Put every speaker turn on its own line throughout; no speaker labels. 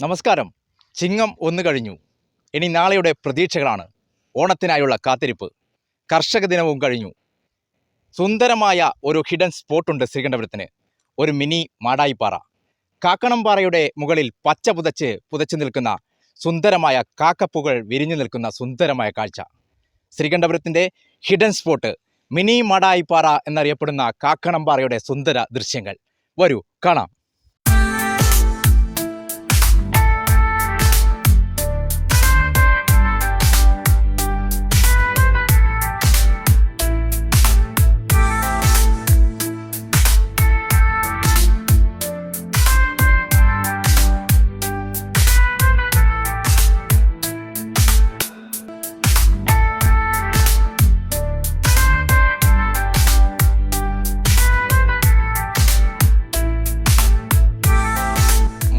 നമസ്കാരം. ചിങ്ങം ഒന്ന് കഴിഞ്ഞു. ഇനി നാളെയുടെ പ്രതീക്ഷകളാണ്. ഓണത്തിനായുള്ള കാത്തിരിപ്പ്. കർഷക ദിനവും കഴിഞ്ഞു. സുന്ദരമായ ഒരു ഹിഡൻ സ്പോട്ടുണ്ട് ശ്രീകണ്ഠപുരത്തിന്. ഒരു മിനി മാടായിപ്പാറ. കാക്കണംപാറയുടെ മുകളിൽ പച്ച പുതച്ച് പുതച്ചു നിൽക്കുന്ന സുന്ദരമായ കാക്കപ്പുകൾ വിരിഞ്ഞു നിൽക്കുന്ന സുന്ദരമായ കാഴ്ച. ശ്രീകണ്ഠപുരത്തിന്റെ ഹിഡൻ സ്പോട്ട് മിനി മാടായിപ്പാറ എന്നറിയപ്പെടുന്ന കാക്കണംപാറയുടെ സുന്ദര ദൃശ്യങ്ങൾ. വരൂ കാണാം.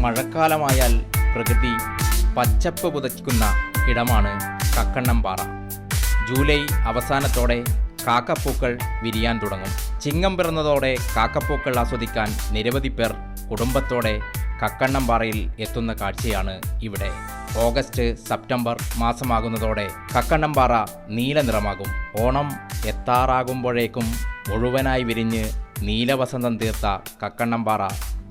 മഴക്കാലമായാൽ പ്രകൃതി പച്ചപ്പ് പുതയ്ക്കുന്ന ഇടമാണ് കക്കണ്ണംപാറ ജൂലൈ അവസാനത്തോടെ കാക്കപ്പൂക്കൾ വിരിയാൻ തുടങ്ങും. ചിങ്ങം പിറന്നതോടെ കാക്കപ്പൂക്കൾ ആസ്വദിക്കാൻ നിരവധി പേർ കുടുംബത്തോടെ കക്കണ്ണംപാറയിൽ എത്തുന്ന കാഴ്ചയാണ് ഇവിടെ. ഓഗസ്റ്റ് സെപ്റ്റംബർ മാസമാകുന്നതോടെ കക്കണ്ണംപാറ നീല നിറമാകും. ഓണം എത്താറാകുമ്പോഴേക്കും മുഴുവനായി വിരിഞ്ഞ് നീലവസന്തം തീർത്ത കക്കണ്ണംപാറ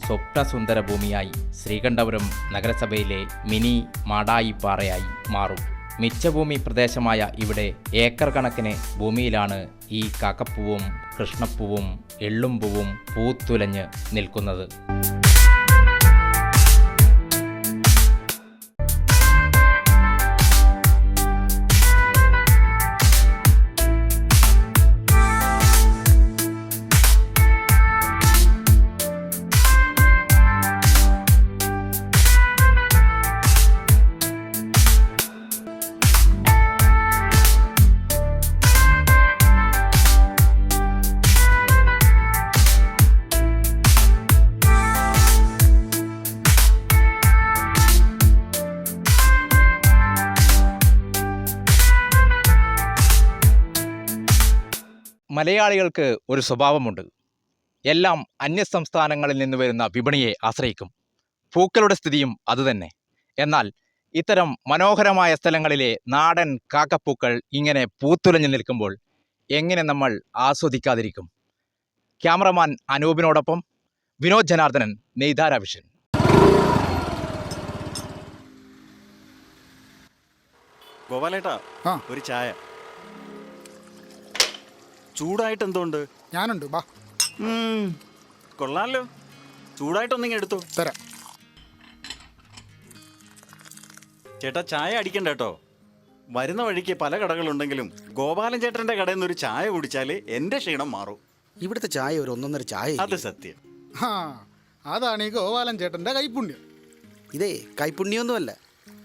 സ്വപ്നസുന്ദര ഭൂമിയായി ശ്രീകണ്ഠപുരം നഗരസഭയിലെ മിനി മാടായിപ്പാറയായി മാറും. മിച്ചഭൂമി പ്രദേശമായ ഇവിടെ ഏക്കർ കണക്കിന് ഭൂമിയിലാണ് ഈ കാക്കപ്പൂവും കൃഷ്ണപ്പൂവും എള്ളുംപൂവും പൂത്തുലഞ്ഞ് നിൽക്കുന്നത്. മലയാളികൾക്ക് ഒരു സ്വഭാവമുണ്ട്. എല്ലാം അന്യസംസ്ഥാനങ്ങളിൽ നിന്ന് വരുന്ന വിപണിയെ ആശ്രയിക്കും. പൂക്കളുടെ സ്ഥിതിയും അതുതന്നെ. എന്നാൽ ഇത്തരം മനോഹരമായ സ്ഥലങ്ങളിലെ നാടൻ കാക്കപ്പൂക്കൾ ഇങ്ങനെ പൂത്തുലഞ്ഞു നിൽക്കുമ്പോൾ എങ്ങനെ നമ്മൾ ആസ്വദിക്കാതിരിക്കും? ക്യാമറമാൻ അനൂപിനോടൊപ്പം വിനോദ് ജനാർദ്ദനൻ നെയ്താര വിഷൻ
ഗോപാലേട്ടാ ഒരു ചായ. ചൂടായിട്ട് എന്തുണ്ട്?
ഞാനുണ്ട് ബാ.
കൊള്ളാലോ. ചൂടായിട്ടൊന്നിങ്ങ് എടുത്തു.
തരാം.
ചേട്ടാ ചായ അടിക്കണ്ട കേട്ടോ. വരുന്ന വഴിക്ക് പല കടകളുണ്ടെങ്കിലും ഗോപാലൻ ചേട്ടന്റെ കടയിൽ നിന്ന് ഒരു ചായ കുടിച്ചാൽ എന്റെ ക്ഷീണം മാറും.
ഇവിടുത്തെ ചായ ഒരു ഒന്നൊന്നര ചായ
അത് സത്യം.
ആ അതാണ് ഈ ഗോപാലൻ ചേട്ടന്റെ കൈപ്പുണ്യം
ഇതേ കൈപ്പുണ്യൊന്നുമല്ല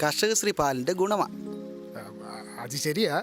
കർഷകശ്രീ പാലിന്റെ ഗുണമാ.
ആ, അത് ശരിയാ.